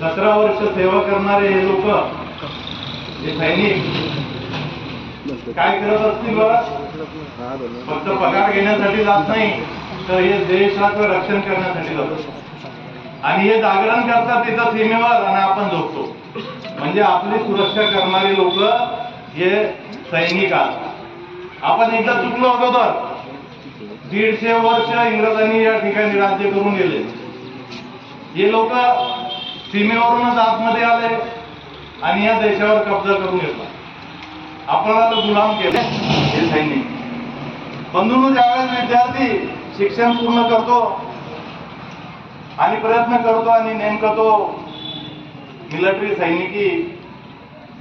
सतरा वर्ष सेवा करणारे हे लोक हे सैनिक काय करत असतील फक्त पगार घेण्यासाठी जात नाही तर हे देशाचं रक्षण करण्यासाठी जातात आणि हे जागरण करतात तिथं सीमेवर आणि आपण झोपतो. म्हणजे आपली सुरक्षा करणारे लोक हे सैनिक आहेत. आपण एकदा चुकलो अगोदर. तर दीडशे वर्ष इंग्रजांनी या ठिकाणी राज्य करून गेले. हे लोक सीमेवरूनच आतमध्ये आले आणि या देशावर कब्जा करून घेतला. आपल्याला गुलाम केले. हे सैनिक. बंधून ज्यावेळेस विद्यार्थी शिक्षण पूर्ण करतो आणि प्रयत्न करतो आणि नेमकं तो मिलिटरी सैनिकी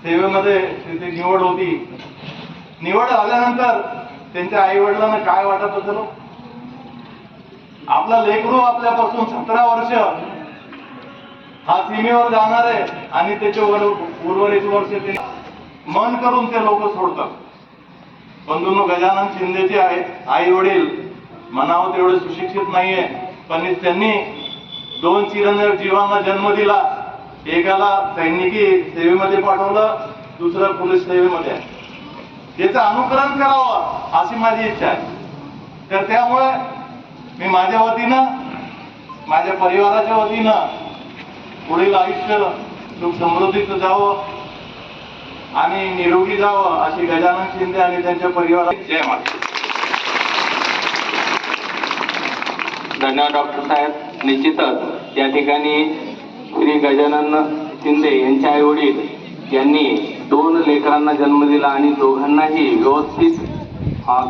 सेवेमध्ये तिथे निवड होती. निवड झाल्यानंतर त्यांच्या आई वडिलांना काय वाटत असेल आपला लेकरू आपल्यापासून सतरा वर्ष हा सीमेवर जाणार आहे आणि त्याच्यावर उर्वरित वर्ष ते मन करून ते लोक सोडतात. बंधूंनो गजानन शिंदेचे आहेत आई वडील म्हणावं तेवढे सुशिक्षित नाहीये. पण त्यांनी दोन चिरंजीव जीवांना जन्म दिला. एकाला सैनिकी सेवेमध्ये पाठवलं दुसरं पोलीस सेवेमध्ये आहे. याचं अनुकरण करावं अशी माझी इच्छा आहे. तर त्यामुळे मी माझ्या वतीनं माझ्या परिवाराच्या वतीनं पुढील आयुष्य सुख समृद्धीचं जावं आणि निरोगी जावं अशी गजानन शिंदे आणि त्यांच्या परिवार जय माता धन्यवाद डॉक्टर साहेब. निश्चितच या ठिकाणी श्री गजानन शिंदे यांच्या आई वडील यांनी दोन लेकरांना जन्म दिला आणि दोघांनाही व्यवस्थित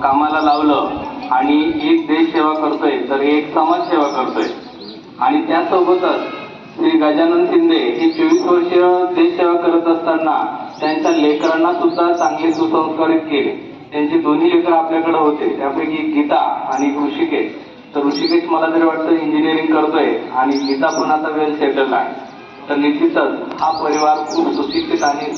कामाला लावलं. आणि एक देश सेवा करतोय तर एक समाज सेवा करतोय. आणि त्यासोबतच श्री गजानन शिंदे हे चोवीस वर्ष देशसेवा करत असताना त्यांच्या लेकरांना सुद्धा चांगले सुसंस्कारित केले. त्यांचे दोन्ही लेकर आपल्याकडे होते. त्यापैकी गीता आणि ऋषिकेश. तर ऋषिकेश मला तरी वाटतं इंजिनिअरिंग करतोय आणि गीता पण आता वेल सेटल आहे. तर निश्चितच हा परिवार खूप सुशिक्षित आणि